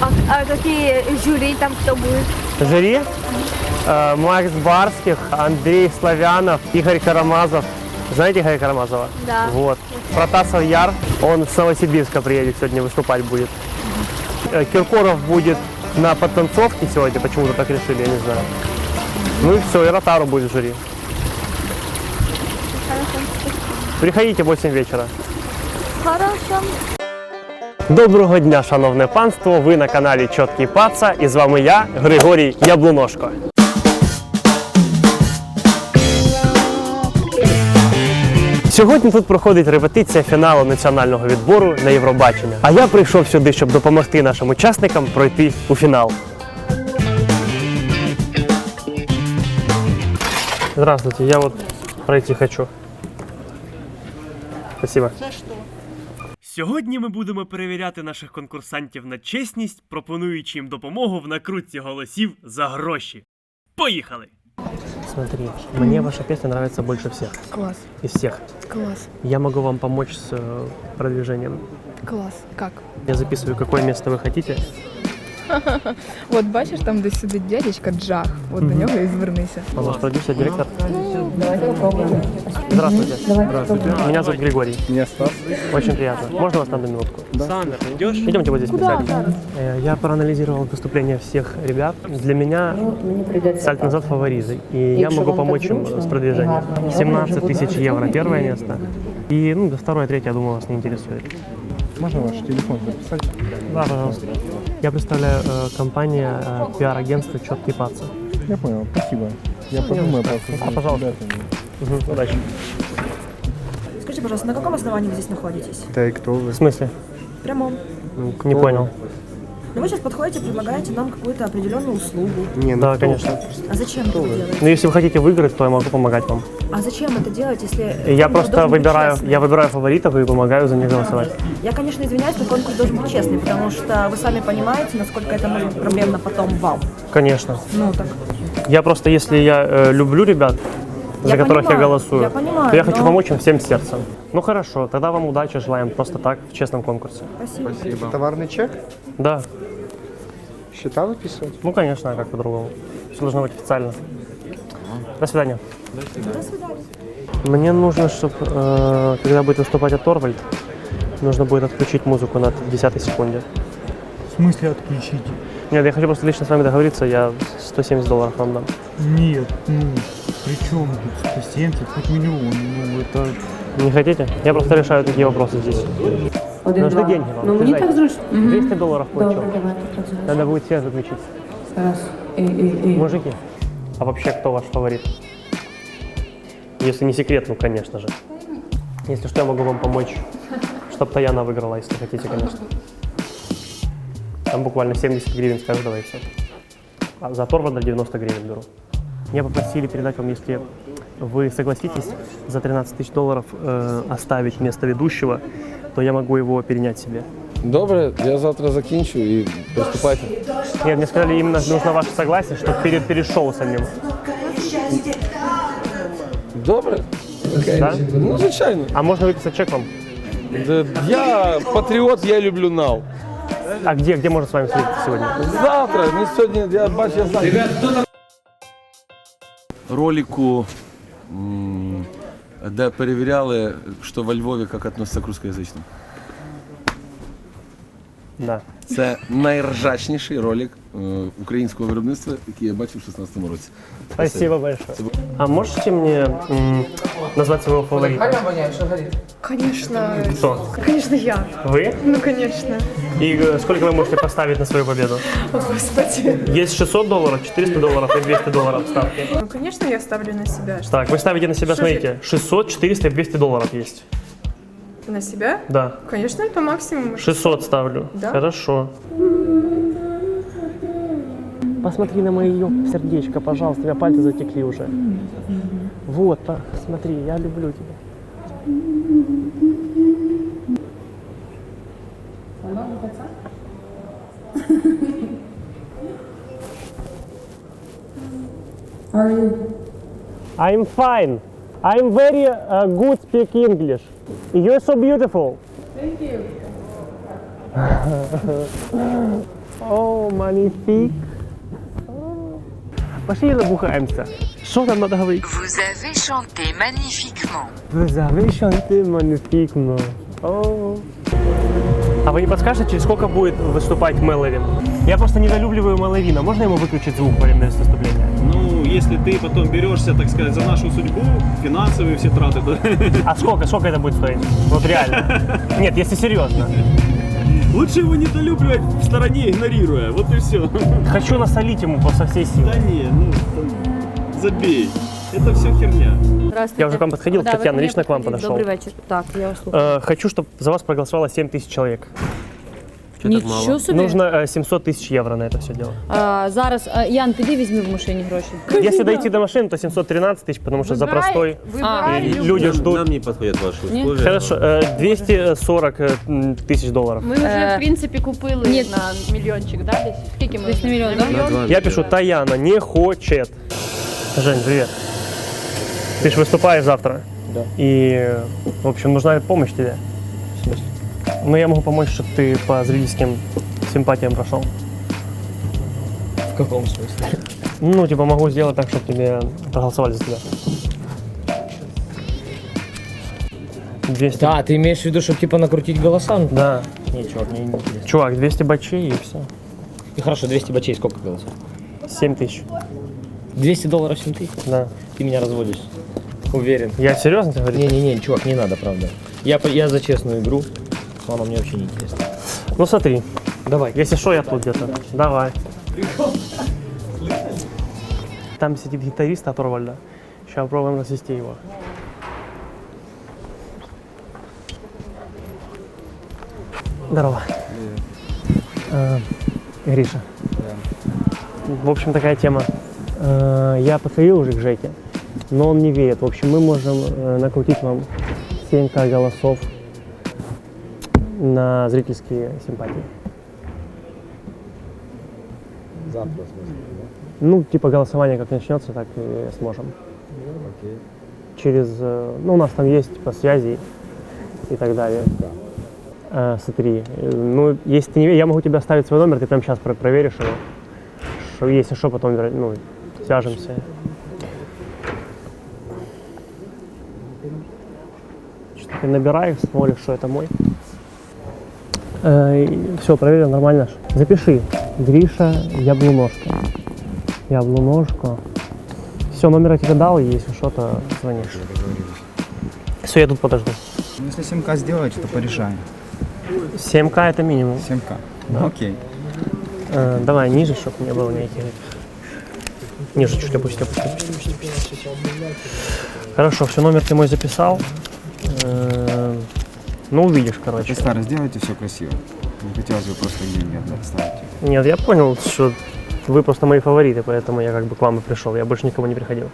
А, а какие жюри там кто будет? Жюри э, Макс Барских, Андрей Славянов, Игорь Карамазов. Знаете Игоря Карамазова? Да. Вот. Протасов Яр, он с Новосибирска приедет сегодня выступать будет. Э, Киркоров будет на подтанцовке сегодня, почему-то так решили, я не знаю. Ну и все, и Ротару будет в жюри. Приходите в 8 вечора. Хорошо. Доброго дня, шановне панство! Ви на каналі Чоткий Паца і з вами я, Григорій Яблуношко. Сьогодні тут проходить репетиція фіналу національного відбору на Євробачення. А я прийшов сюди, щоб допомогти нашим учасникам пройти у фінал. Здравствуйте, я вот пройти хочу. Спасибо. Сьогодні ми будемо перевіряти наших конкурсантів на чесність, пропонуючи їм допомогу в накрутці голосів за гроші. Поїхали! Смотри, мне ваша песня нравится больше всех. Класс, Из всех. класс, Я могу вам помочь с э, продвижением. класс. Как? Я записываю, какое место вы хотите. От бачиш, там десь сидить дядечка Джах. От до нього і звернися. Он ваш продюсер, директор? Здравствуйте. Здравствуйте. Меня зовут Григорий. Не Стас. Очень приятно. Можно вас на одну минутку? Сандер, идешь? Идемте вот здесь присядем. Э, Я проанализировал выступления всех ребят. Для меня сальто назад фавориты. И я могу помочь им с продвижением. 17 тысяч евро первое место. И ну, до второе, третье, я думаю, вас не интересует. Можно ваш телефон записать? Да, пожалуйста. Я представляю э, компания э, пиар-агентство «Четкий паца». Я понял, спасибо. Я подумаю просто. А, пожалуйста. Мгм, удачи. Скажите, пожалуйста, на каком основании вы здесь находитесь? Да и кто вы? В смысле? Прямом. Ну, Не понял. Ну вы сейчас подходите, предлагаете нам какую-то определенную услугу. Не, ну Да, кто? конечно. А зачем это вы делаете? Ну, если вы хотите выиграть, то я могу помогать вам. А зачем это делать, если... Я конкурс просто должен быть выбираю, я выбираю фаворитов и помогаю за них голосовать. Я, конечно, извиняюсь, но конкурс должен быть честный, потому что вы сами понимаете, насколько это может быть проблемно потом вам. Конечно. Ну так. Я просто, если я э, люблю ребят, за Я которых я понимаю, голосую, я понимаю, то я хочу но- помочь им всем сердцем. Ну хорошо, тогда вам удачи желаем просто так, в честном конкурсе. Спасибо. Это товарный чек? Да, Счета выписывать? ну конечно, а как по-другому. Все должно быть официально. До свидания. Мне нужно, чтобы, когда будет выступать Оторвальд, нужно будет отключить музыку на 10 секунде. В смысле отключить? Нет, я хочу просто лично с вами договориться, я 170 долларов вам дам. Нет, ну, при чем тут 170, хоть миллион, ну, это... Не хотите? Я просто решаю такие вопросы здесь. Нужны деньги вам. Ну мені признайте. так зручно. 200 долларов плачу. Добре, давайте працюємо. Надо будет связь выключить. Раз. І, і, і. Мужики, а вообще кто ваш фаворит? Если не секрет, ну конечно же. Если что, я могу вам помочь, чтобы Таяна выиграла, если хотите, конечно. Там буквально 70 гривен с каждого и все. А за Торвальда 90 гривен беру. Меня попросили передать вам, если вы согласитесь за 13 тысяч долларов э, оставить место ведущего, то я могу его перенять себе. Добре, я завтра закінчу і приступайте. Нет, мне сказали, именно нужно ваше согласие, чтобы перед, перед шоу самим. Добре? Окей. Да? Ну, звичайно. А можно выписать чек вам? Д- Я патріот, я люблю нау. А где, где можно с вами встретиться сегодня? Завтра, не сьогодні, я бачу, я знаю. ролику, м, де перевіряли, що во Львові як відносяться к русскоязичним. Да. Це найржачніший ролик е, українського виробництва, який я бачив у 2016 році. Спасибо большое. А можете мне м, назвать своего фаворита? Конечно, Кто? конечно я. Вы? Ну, конечно. И э, сколько вы можете поставить на свою победу? О, Господи. Есть 600 долларов, 400 долларов и 200 долларов ставки. Ну, конечно, я ставлю на себя. Так, вы ставите на себя, Что же- смотрите, 600, 400 и 200 долларов есть. На себя? Да. Конечно, это максимум. 600 ставлю. Да? Хорошо. Посмотри на мое сердечко, пожалуйста, у меня пальцы затекли уже. Вот, по- смотри, я люблю тебя. I'm fine. I'm very uh, good speak English. You're so beautiful. Thank you. О, манифик. Пошли набухаемся. Что там надо говорить? Vous avez chanté magnifiquement. Vous avez chanté magnifiquement. О. А вы не подскажете, через сколько будет выступать Меловин? Я просто недолюбливаю Меловина. Можно ему выключить звук во время выступления? Если ты потом берешься, так сказать, за нашу судьбу, финансовые все траты, то А сколько, сколько это будет стоить? Вот реально. Нет, если серьезно. лучше его недолюбливать в стороне, игнорируя. Вот и все. Хочу насолить ему по со всей силы. Да не, ну, забей. Это все херня. Здравствуйте. Я уже к вам подходил, Да, Татьяна, лично к вам подошел. Добрый вечер. Так, я вас слушаю. Э, хочу, чтобы за вас проголосовало 7 тысяч человек. Нічого собі. Нужно э, 700 тысяч евро на это все дело. А, зараз, а, Ян, піди візьми в машині гроші. Если дойти до машины, то 713 тысяч, потому что за простой А, и люди ждут. не подходят ваши Ні. Хорошо, э, 240 э, м, тысяч долларов. Ми вже, Е, в принципі, купили ні. на мільйончик, да, десь? Скільки ми? Десь на мільйон, да? Я пишу, Таяна не хочет. Жень, привет. Ты же выступаешь завтра. Да. И, в общем, нужна помощь тебе. Ну, я могу помочь, чтобы ты по зрительским симпатиям прошел. В каком смысле? Ну, типа, могу сделать так, чтобы тебе проголосовали за тебя. 200. Да, ты имеешь в виду, чтобы типа накрутить голоса? Да. Не, чувак, мне не интересно. Чувак, 200 бачей и все. И хорошо, 200 бачей, сколько голосов? 7 тысяч. 200 долларов 7 тысяч? Да. Ты меня разводишь. Уверен. Я серьезно тебе говорю? Не-не-не, чувак, не надо, правда. Я, я за честную игру, но она мне вообще не интересна. Ну смотри, Давай. если что, я тут где-то. Давай. Там сидит гитарист от Орвальда. Сейчас попробуем рассвести его. Здорово. Э, Гриша. В общем, такая тема. Э, Я подходил уже к Жеке, но он не верит. В общем, мы можем э, накрутить вам 7к голосов на зрительские симпатии. Завтра, Ну, типа голосование как начнется, так и сможем. Через, э, ну, у нас там есть типа связи и так далее. Э, смотри, э, ну, если ты не я могу тебе оставить свой номер, ты прямо сейчас проверишь его. Что, если что, потом, ну, свяжемся. Что ты набираешь, смотришь, что это мой. Все, проверил, нормально. Запиши. Гриша Яблуножка. Яблуножка. Все, номер я тебе дал, и если что-то звонишь. Все, я тут подожду. Ну, Если 7К сделать, то порешаем. 7К это минимум. 7К. Ну, окей. Э, давай ниже, чтобы не было никаких. Ниже чуть опусти, опусти, опусти, опусти. Хорошо, все, номер ты мой записал. Э, ну, увидишь, короче. Старый, сделайте все красиво. Не хотелось бы просто деньги отдать, ставить. Нет, я понял, что вы просто мои фавориты, поэтому я как бы к вам и пришел. Я больше никого не приходил.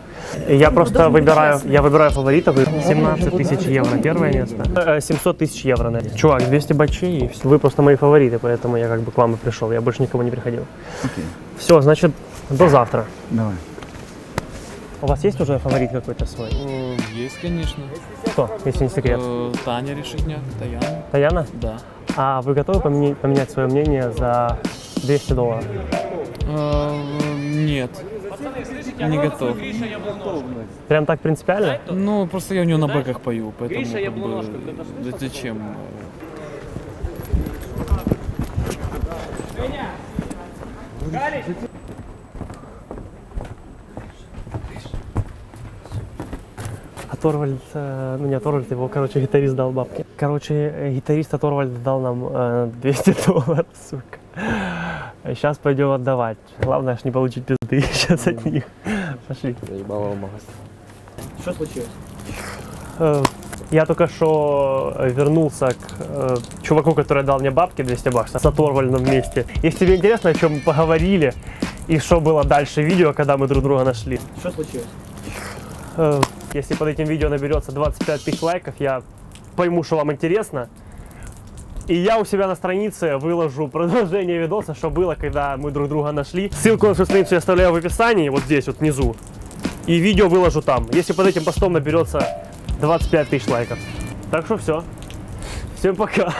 Я просто выбираю, я выбираю фаворитов. 17 тысяч евро первое место. Э, 700 тысяч евро. на это. Чувак, 200 бачей. и всё. Вы просто мои фавориты, поэтому я как бы к вам и пришел. Я больше никого не приходил. Окей. Все, значит, до завтра. Давай. У вас есть уже фаворит какой-то свой? Есть, конечно. Кто, если не секрет? Таня Решетняк, Таяна. Таяна? Да. А вы готовы поменять, поменять свое мнение за 200 долларов? Нет. Не готов. Прям так принципиально? Ну, просто я у него на бэках пою, поэтому как бы, да зачем? А Торвальд, ну не Торвальд, его, короче, гитарист дал бабки. Короче, э, гитарист Торвальд дал нам э, 200 долларов, сука. Сейчас пойдем отдавать. Главное, аж не получить пизды сейчас от них. Пошли. Что случилось? Я только что вернулся к э, чуваку, который дал мне бабки 200 баксов, с Торвальдом вместе. Если тебе интересно, о чем мы поговорили и что было дальше видео, когда мы друг друга нашли, Что случилось? Э, Если под этим видео наберется 25 тысяч лайков, я пойму, что вам интересно. И я у себя на странице выложу продолжение видоса, что было, когда мы друг друга нашли. Ссылку на свою страницу я оставляю в описании, вот здесь вот внизу. И видео выложу там. Если под этим постом наберется 25 тысяч лайков. Так что все. Всем пока.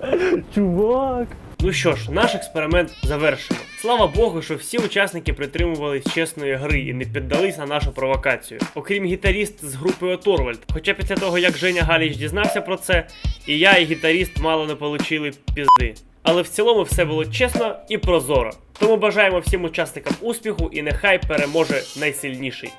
Чувак. Ну що ж, наш експеримент завершено. Слава Богу, що всі учасники притримувались чесної гри і не піддались на нашу провокацію. Окрім гітаріст з групи Оторвальд. Хоча після того, як Женя Галіч дізнався про це, і я, і гітаріст мало не получили пізди. Але в цілому все було чесно і прозоро. Тому бажаємо всім учасникам успіху і нехай переможе найсильніший.